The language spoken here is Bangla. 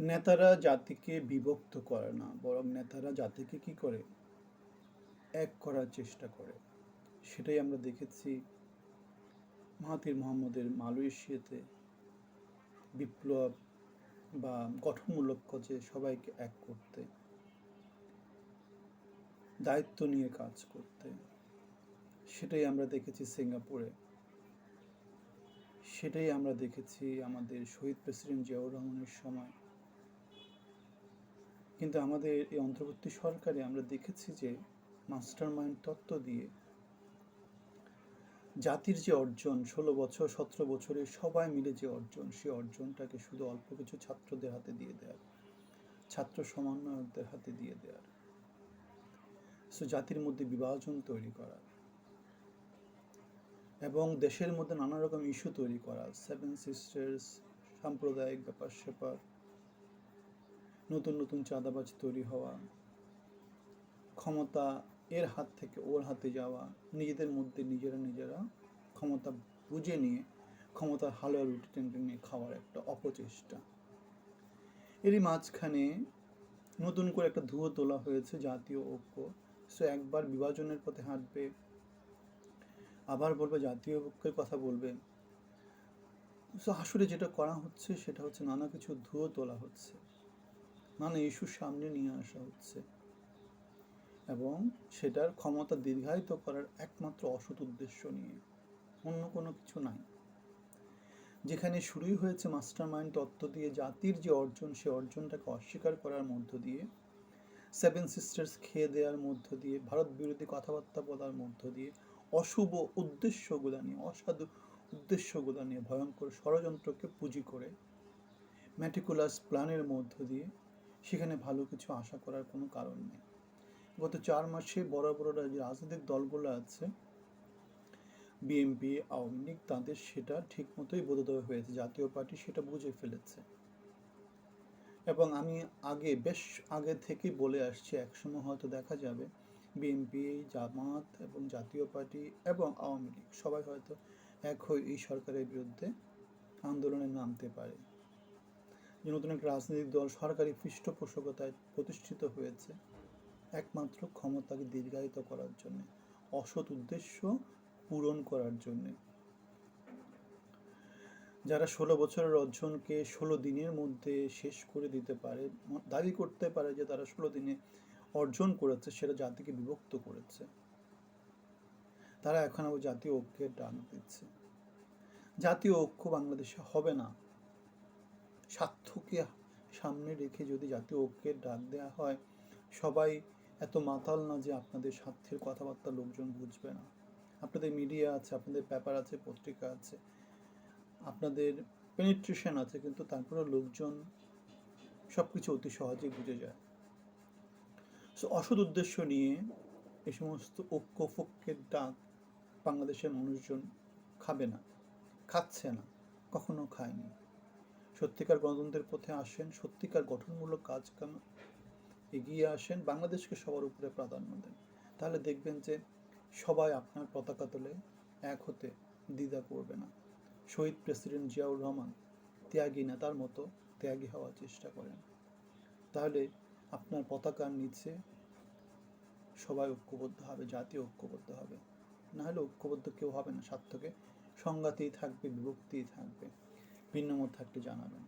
নেতারা জাতিকে বিভক্ত করে না, বরং নেতারা জাতিকে কি করে? এক করার চেষ্টা করে। সেটাই আমরা দেখেছি মাহাতির মোহাম্মদের মালয়েশিয়াতে বিপ্লব বা গঠনমূলক কাজে সবাইকে এক করতে, দায়িত্ব নিয়ে কাজ করতে। সেটাই আমরা দেখেছি সিঙ্গাপুরে। সেটাই আমরা দেখেছি আমাদের শহীদ প্রেসিডেন্ট জিয়াউর রহমানের সময়। কিন্তু আমাদের এই অন্তর্বর্তী সরকারে আমরা দেখেছি যে মাস্টার মাইন্ড তত্ত্ব দিয়ে জাতির যে অর্জন, ষোলো বছর, সতেরো বছরে সবাই মিলে যে অর্জন সেই অর্জনটাকে শুধু অল্প কিছু ছাত্রদের হাতে দিয়ে দেওয়ার ছাত্র সমন্বয়কদের হাতে দিয়ে দেওয়ার সো জাতির মধ্যে বিভাজন তৈরি করা এবং দেশের মধ্যে নানা রকম ইস্যু তৈরি করা সেভেন সিস্টার্স সাম্প্রদায়িক ব্যাপার স্যাপার নতুন নতুন চাঁদাবাজ তৈরি হওয়া, ক্ষমতা এর হাত থেকে ওর হাতে যাওয়া, নিজেদের মধ্যে নিজেরা নিজেরা ক্ষমতা বুঝে নিয়ে ক্ষমতার হালুয়া রুটি টেনে নিয়ে খাওয়ার একটা অপচেষ্টা। এরই মাঝখানে নতুন করে একটা ধুয়ো তোলা হয়েছে জাতীয় ঐক্য। সো একবার বিভাজনের পথে হাঁটবে, আবার বলবে জাতীয় ঐক্যের কথা বলবে। সো আসলে যেটা করা হচ্ছে সেটা হচ্ছে নানা কিছু ধুয়ো তোলা হচ্ছে। নানা ইস্যু সামনে নিয়ে আসা হচ্ছে। এবং সেটার ক্ষমতা দীর্ঘায়িত করার একমাত্র অসৎ উদ্দেশ্য নিয়ে, অন্য কোনো কিছু নাই। যেখানে শুরুই হয়েছে মাস্টার মাইন্ড তত্ত্ব দিয়ে জাতির যে অর্জন, সে অর্জনটাকে অস্বীকার করার মধ্য দিয়ে, সেভেন সিস্টার্স খেয়ে দেওয়ার মধ্য দিয়ে, ভারত বিরোধী কথাবার্তা বলার মধ্য দিয়ে, অশুভ উদ্দেশ্যগুলো নিয়ে, অসাধু উদ্দেশ্যগুলো নিয়ে ভয়ঙ্কর ষড়যন্ত্রকে পুঁজি করে ম্যাটিকুলাস প্ল্যানের মধ্য দিয়ে সেখানে ভালো কিছু আশা করার কোনো কারণ নেই। গত চার মাসে বড় বড় যে রাজনৈতিক দলগুলো আছে, বিএনপি, আওয়ামী লীগ, তাদের সেটা ঠিক মতোই বোধোদয় হয়েছে, জাতীয় পার্টি সেটা বুঝে ফেলেছে। এবং আমি আগে বেশ আগে থেকেই বলে আসছি, একসময় হয়তো দেখা যাবে বিএনপি, জামাত এবং জাতীয় পার্টি এবং আওয়ামী লীগ সবাই হয়তো এক হয়ে এই সরকারের বিরুদ্ধে আন্দোলনে নামতে পারে। যে নতুন একটা রাজনৈতিক দল সরকারি পৃষ্ঠপোষকতায় প্রতিষ্ঠিত হয়েছে একমাত্র ক্ষমতাকে দীর্ঘায়িত করার জন্য, অসৎ উদ্দেশ্য পূরণ করার জন্যে। যারা ষোলো বছরের অর্জনকে ষোলো দিনের মধ্যে শেষ করে দিতে পারে, দাবি করতে পারে যে তারা ষোলো দিনে অর্জন করেছে, সেটা জাতিকে বিভক্ত করেছে। তারা এখন আবার জাতীয় ঐক্যের ডাক দিচ্ছে। জাতীয় ঐক্য বাংলাদেশে হবে না। স্বার্থকে সামনে রেখে যদি জাতীয় ঐক্যের ডাক দেওয়া হয়, সবাই এত মাতাল না যে আপনাদের স্বার্থের কথাবার্তা লোকজন বুঝবে না। আপনাদের মিডিয়া আছে, আপনাদের পেপার আছে, পত্রিকা আছে, আপনাদের পেনিট্রেশন আছে, কিন্তু তারপরে লোকজন সব কিছু অতি সহজেই বুঝে যায়। সো অসৎ উদ্দেশ্য নিয়ে এই সমস্ত ঐক্য ফক্যের ডাক বাংলাদেশের মানুষজন খাবে না, খাচ্ছে না, কখনো খায়নি। সত্যিকার গণতন্ত্রের পথে আসেন, সত্যিকার গঠনমূলক কাজ কাম এগিয়ে আসেন, বাংলাদেশকে সবার উপরে প্রাধান্য দেন। তাহলে দেখবেন যে সবাই আপনার পতাকা তোলে এক হতে দ্বিধা করবে না। শহীদ প্রেসিডেন্ট জিয়াউর রহমান ত্যাগী নেতার মতো ত্যাগী হওয়ার চেষ্টা করেন। তাহলে আপনার পতাকার নিচে সবাই ঐক্যবদ্ধ হবে জাতীয় ঐক্যবদ্ধ হবে। নাহলে ঐক্যবদ্ধ কেউ হবে না স্বার্থকে সংঘাতেই থাকবে, বিভক্তিই থাকবে। ভিন্ন মত থাকলে জানাবেন।